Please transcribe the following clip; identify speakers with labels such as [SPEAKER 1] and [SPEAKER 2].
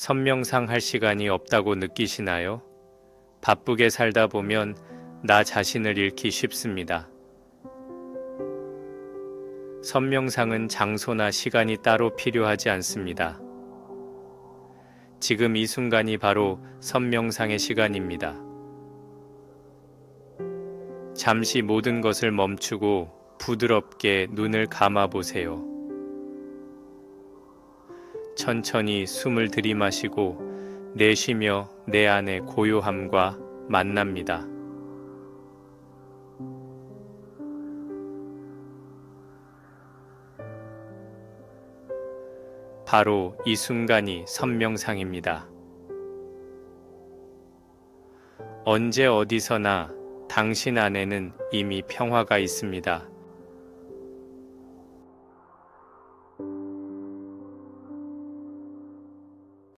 [SPEAKER 1] 선명상 할 시간이 없다고 느끼시나요? 바쁘게 살다 보면 나 자신을 잃기 쉽습니다. 선명상은 장소나 시간이 따로 필요하지 않습니다. 지금 이 순간이 바로 선명상의 시간입니다. 잠시 모든 것을 멈추고 부드럽게 눈을 감아 보세요. 천천히 숨을 들이마시고 내쉬며 내 안의 고요함과 만납니다. 바로 이 순간이 선명상입니다. 언제 어디서나 당신 안에는 이미 평화가 있습니다.